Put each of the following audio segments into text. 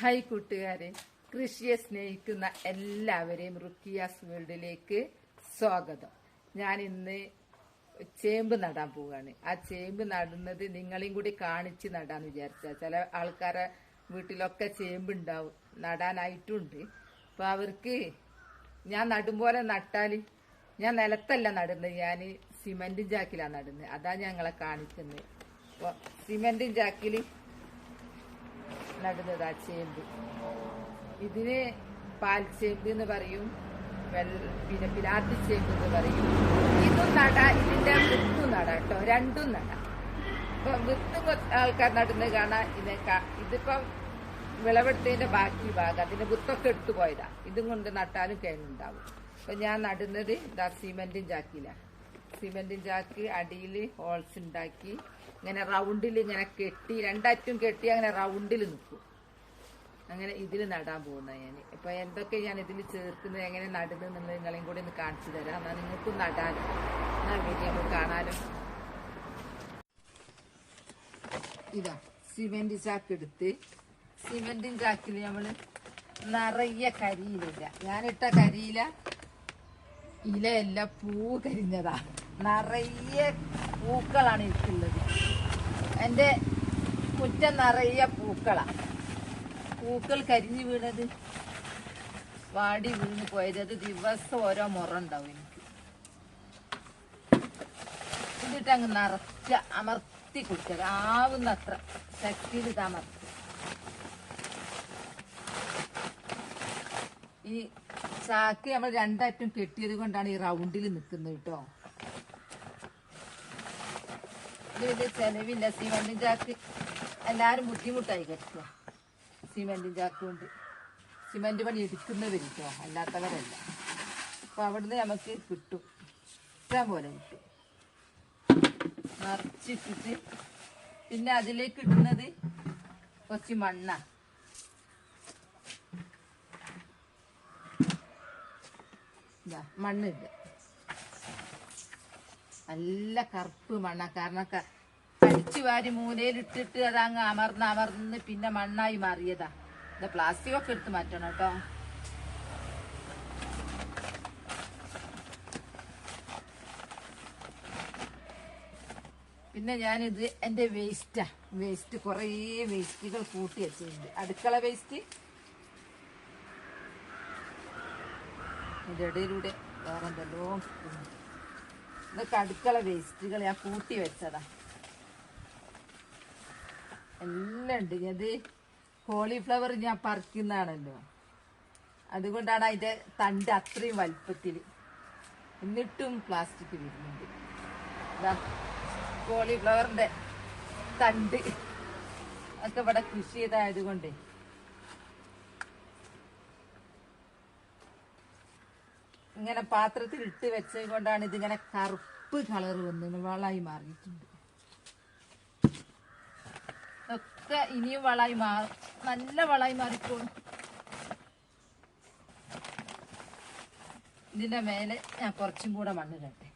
Hi കൂട്ടുകാരെ കൃഷിയെ സ്നേഹിക്കുന്ന എല്ലാവരെയും റുക്കിയാസ് വേൾഡിലേക്ക് സ്വാഗതം. ഞാൻ ഇന്ന് ചേമ്പ് നടാൻ പോവുകയാണ്. ആ ചേമ്പ് നടുന്നത് നിങ്ങളെയും കൂടി കാണിച്ച് നടാന്ന് വിചാരിച്ച. ചില ആൾക്കാരെ വീട്ടിലൊക്കെ ചേമ്പ് ഉണ്ടാവും നടാനായിട്ടുണ്ട്. അപ്പൊ അവർക്ക് ഞാൻ നടുമ്പോലെ നട്ടാൽ ഞാൻ നിലത്തല്ല നടുന്നത് ഞാൻ സിമെന്റും ചാക്കിലാണ് നടുന്നത്. അതാ ഞങ്ങളെ കാണിക്കുന്നത് അപ്പൊ സിമെന്റും ചാക്കിൽ നടുന്നത് ചേമ്പ് ഇതിന് പാൽച്ചേമ്പ് എന്ന് പറയും. പിന്നെ പിലാത്തി ചേമ്പ് എന്ന് പറയും. ഇതും നട ഇതിന്റെ വിത്തും നട കേട്ടോ. രണ്ടും നട. ഇപ്പൊ വിത്തും ആൾക്കാർ നടുന്നത് കാണാൻ ഇതിനെ ഇതിപ്പം വിളവെടുത്തതിന്റെ ബാക്കി ഭാഗം അതിന്റെ വിത്തൊക്കെ എടുത്തു പോയതാ. ഇതും കൊണ്ട് നട്ടാലും കിഴങ്ങുണ്ടാവും അപ്പൊ ഞാൻ നടുന്നത് ഇതാ സിമെന്റും ചാക്കില. സിമെന്റും ചാക്ക് അടിയിൽ ഹോൾസ് ഉണ്ടാക്കി ഇങ്ങനെ റൗണ്ടിൽ ഇങ്ങനെ കെട്ടി രണ്ടറ്റും കെട്ടി അങ്ങനെ റൗണ്ടിൽ നിൽക്കും. അങ്ങനെ ഇതിൽ നടാൻ പോകുന്ന ഞാൻ ഇപ്പൊ എന്തൊക്കെ ഞാൻ ഇതിൽ ചേർക്കുന്നത് എങ്ങനെ നടുന്നത് എന്നുള്ളത് നിങ്ങളെയും കൂടി ഒന്ന് കാണിച്ചു തരാം. എന്നാൽ നിങ്ങൾക്കും നടാനും വീഡിയോ കാണാനും ഇതാ സിമെന്റ് ചാക്ക് എടുത്ത്. സിമെന്റിൻ ചാക്കിൽ നമ്മൾ നിറയെ കരിയിലില്ല ഞാനിട്ട കരിയില ഇലയല്ല പൂ കരിഞ്ഞതാ. നിറയെ പൂക്കളാണ് ഇരിക്കുന്നത്. എന്റെ മുറ്റം നിറയെ പൂക്കളാ. പൂക്കൾ കരിഞ്ഞു വീണത് വാടി വീണ് പോയത്. അത് ദിവസം ഓരോ മുറ ഉണ്ടാവും എനിക്ക്. എന്നിട്ട് അങ്ങ് നിറച്ച അമർത്തി കുടിച്ചത്. ആവുന്നത്ര ശക്തിയിൽ അമർത്തി. ഈ ചാക്ക് നമ്മൾ രണ്ടറ്റം കെട്ടിയത് കൊണ്ടാണ് ഈ റൗണ്ടിൽ നിൽക്കുന്നത് കേട്ടോ. ഇത് ചെലവില്ല സിമെന്റും ചാക്ക്. എല്ലാരും ബുദ്ധിമുട്ടായി കേട്ടോ. സിമെന്റും ചാക്ക് കൊണ്ട്. സിമെന്റ് പണി എടുക്കുന്നവരിട്ടോ അല്ലാത്തവരല്ല. അപ്പൊ അവിടുന്ന് നമുക്ക് കിട്ടും. ഇഷ്ടം പോലെ കിട്ടും. നിറച്ചിട്ടിട്ട് പിന്നെ അതിലേക്ക് ഇടുന്നത് കുറച്ച് മണ്ണ. ഇതാ മണ്ണില്ല നല്ല കറുപ്പ് മണ്ണ. കാരണം അടിച്ചു വാരി മൂലയിലിട്ടിട്ട് അതങ്ങ് അമർന്ന് അമർന്ന് പിന്നെ മണ്ണായി മാറിയതാ. ഇത് പ്ലാസ്റ്റിക് ഒക്കെ എടുത്ത് മാറ്റണം കേട്ടോ. പിന്നെ ഞാനിത് എന്റെ വേസ്റ്റാ വേസ്റ്റ് കുറേ വേസ്റ്റുകൾ കൂട്ടി വെച്ചിട്ടുണ്ട്. അടുക്കള വേസ്റ്റ് ഇതിന്റെ ഇടയിലൂടെ വേറെ എന്തെല്ലോ. ഇതൊക്കെ അടുക്കള വേസ്റ്റുകൾ ഞാൻ കൂട്ടി വെച്ചതാ. എല്ലാം ഉണ്ട്. ഇത് കോളിഫ്ലവർ ഞാൻ പറിക്കുന്നതാണല്ലോ. അതുകൊണ്ടാണ് അതിന്റെ തണ്ട് അത്രയും വലിപ്പത്തിൽ എന്നിട്ടും പ്ലാസ്റ്റിക് വരുന്നുണ്ട്. കോളിഫ്ലവറിന്റെ തണ്ട്. ഒക്കെ ഇവിടെ കൃഷി ചെയ്തായത് ഇങ്ങനെ പാത്രത്തിൽ ഇട്ട് വെച്ചത് കൊണ്ടാണ് ഇതിങ്ങനെ കറുപ്പ് കളർ വന്നത് വളമായി മാറിയിട്ടുണ്ട്. ഒക്കെ ഇനിയും വളമായി മാറും നല്ല വളമായി മാറിക്കോളും. ഇതിന്റെ മേലെ ഞാൻ കുറച്ചും കൂടെ മണ്ണിടട്ടെ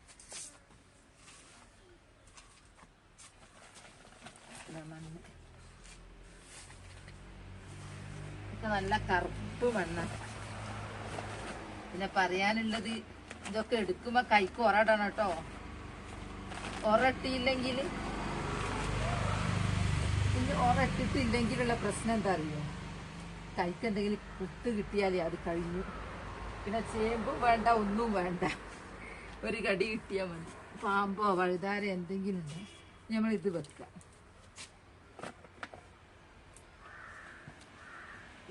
മണ്ണ്. ഒക്കെ നല്ല കറുപ്പ് മണ്ണാണ് പിന്നെ പറയാനുള്ളത് ഇതൊക്കെ എടുക്കുമ്പോ കൈക്ക് ഒറടണം കേട്ടോ. ഒറട്ടിയില്ലെങ്കിൽ പിന്നെ ഒറട്ടിട്ടില്ലെങ്കിലുള്ള പ്രശ്നം എന്താ അറിയോ കൈക്ക് എന്തെങ്കിലും കുത്ത് കിട്ടിയാലേ അത് കഴിഞ്ഞു. പിന്നെ ചേമ്പും വേണ്ട ഒന്നും വേണ്ട. ഒരു കടി കിട്ടിയാൽ മതി. പാമ്പോ വഴുതാര എന്തെങ്കിലും ഉണ്ടോ? നമ്മൾ ഇത് വെക്കാം.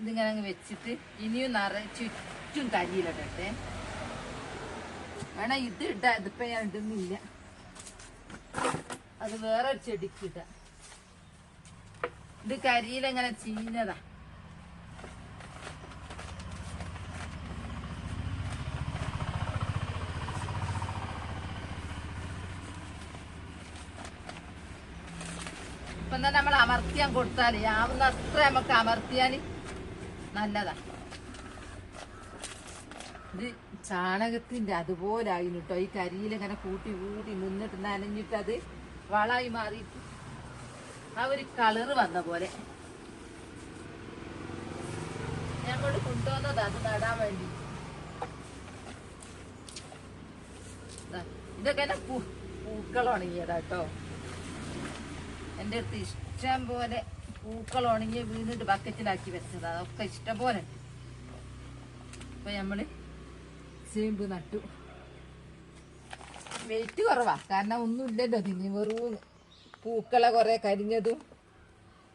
ഇതിങ്ങനെ അങ്ങ് വെച്ചിട്ട് ഇനിയും നിറ ചുറ്റും തരിയിലിടട്ടെ. വേണം ഇത് ഇട ഇതിപ്പോ ഞാൻ ഇടുന്നില്ല. അത് വേറെ ചെടിക്ക് ഇട. ഇത് കരിയിലെങ്ങനെ ചീഞ്ഞതാ? ഇപ്പൊ തന്നെ നമ്മൾ അമർത്തിയാൻ കൊടുത്താൽ ആവുന്ന അത്ര നമുക്ക് അമർത്തിയാൽ നല്ലതാ. ഇത് ചാണകത്തിന്റെ അതുപോലായിരുന്നു കേട്ടോ ഈ കരിയിലിങ്ങനെ കൂട്ടി കൂട്ടി നിന്നിട്ട് നനഞ്ഞിട്ട് അത് വളായി മാറിയിട്ട് ആ ഒരു കളറ് വന്ന പോലെ. അങ്ങോട്ട് കൊണ്ടുവന്നത് അത് നടാൻ വേണ്ടി. ഇതൊക്കെ എന്നെ പൂ പൂക്കൾ ഉണങ്ങിയതാ കേട്ടോ എന്റെ അടുത്ത് ഇഷ്ടം പോലെ പൂക്കൾ ഉണങ്ങി വീണിട്ട് ബക്കറ്റിലാക്കി വെച്ചത്. അതൊക്കെ ഇഷ്ടം പോലെ ഉണ്ട്. അപ്പൊ നമ്മൾ ചേമ്പ് നട്ടു. വെയിറ്റ് കുറവാ. കാരണം ഒന്നും ഇല്ലല്ലോ. തിന്നി വെറും പൂക്കളെ കുറെ കരിഞ്ഞതും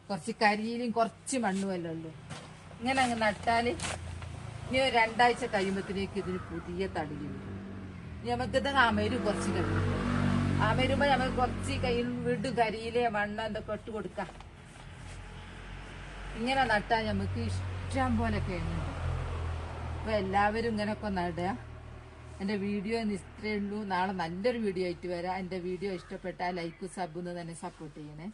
കുറച്ച് കരിയിലും കുറച്ച് മണ്ണുമല്ലേ ഉള്ളൂ. ഇങ്ങനെ അങ്ങ് നട്ടാൽ ഇനി രണ്ടാഴ്ച കഴിയുമ്പത്തിലേക്ക് ഇതിന് പുതിയ തടിയും ഇനി നമുക്കിത് അമരും കുറച്ച് കഴിയും. അമരുമ്പോ നമുക്ക് കുറച്ച് കയ്യിൽ വീണ്ടും കരിയിലെ മണ്ണ എന്തൊക്കെ ഇട്ട് കൊടുക്കാം. ഇങ്ങനെ നട്ടാൽ നമുക്ക് ഇഷ്ടം പോലെ കഴിഞ്ഞുണ്ട് അപ്പൊ എല്ലാവരും ഇങ്ങനെയൊക്കെ നടുക. എന്റെ വീഡിയോ ഇത്രയേ ഉള്ളൂ. നാളെ നല്ലൊരു വീഡിയോ ആയിട്ട് വരാം. എന്റെ വീഡിയോ ഇഷ്ടപ്പെട്ടാൽ ലൈക്ക് സബ് തന്നെ സപ്പോർട്ട് ചെയ്യണേ.